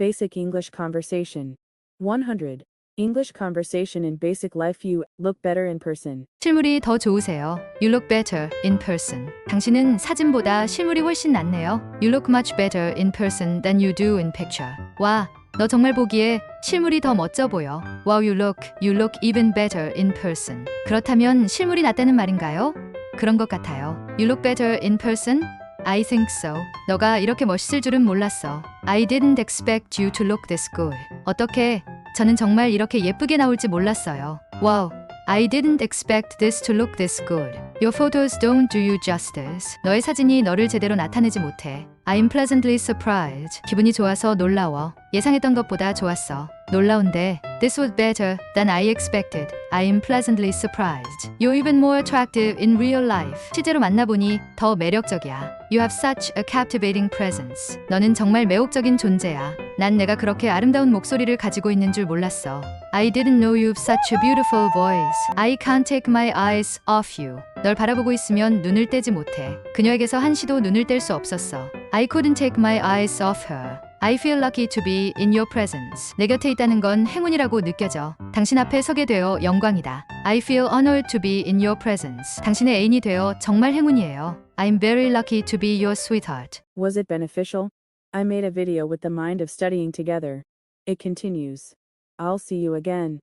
Basic English Conversation. 100. English conversation in basic life. You look better in person. 실물이 더 좋으세요. You look better in person. 당신은 사진보다 실물이 훨씬 낫네요. You look much better in person than you do in picture. 와, 너 정말 보기에 실물이 더 멋져 보여. Wow, you look, you look even better in person. 그렇다면 실물이 낫다는 말인가요? 그런 것 같아요. You look better in person? I think so. 너가 이렇게 멋있을 줄은 몰랐어. I didn't expect you to look this good. 어떻게? 저는 정말 이렇게 예쁘게 나올지 몰랐어요. Wow. I didn't expect this to look this good. Your photos don't do you justice. 너의 사진이 너를 제대로 나타내지 못해. I'm pleasantly surprised. 기분이 좋아서 놀라워. 예상했던 것보다 좋았어. 놀라운데 This was better than I expected. I'm pleasantly surprised. You're even more attractive in real life. 실제로 만나보니 더 매력적이야. You have such a captivating presence. 너는 정말 매혹적인 존재야. 난 내가 그렇게 아름다운 목소리를 가지고 있는 줄 몰랐어. I didn't know you've such a beautiful voice. I can't take my eyes off you. 널 바라보고 있으면 눈을 떼지 못해. 그녀에게서 한시도 눈을 뗄 수 없었어. I couldn't take my eyes off her. I feel lucky to be in your presence. 내 곁에 있다는 건 행운이라고 느껴져. 당신 앞에 서게 되어 영광이다. I feel honored to be in your presence. 당신의 애인이 되어 정말 행운이에요. I'm very lucky to be your sweetheart. Was it beneficial? I made a video with the mind of studying together. It continues. I'll see you again.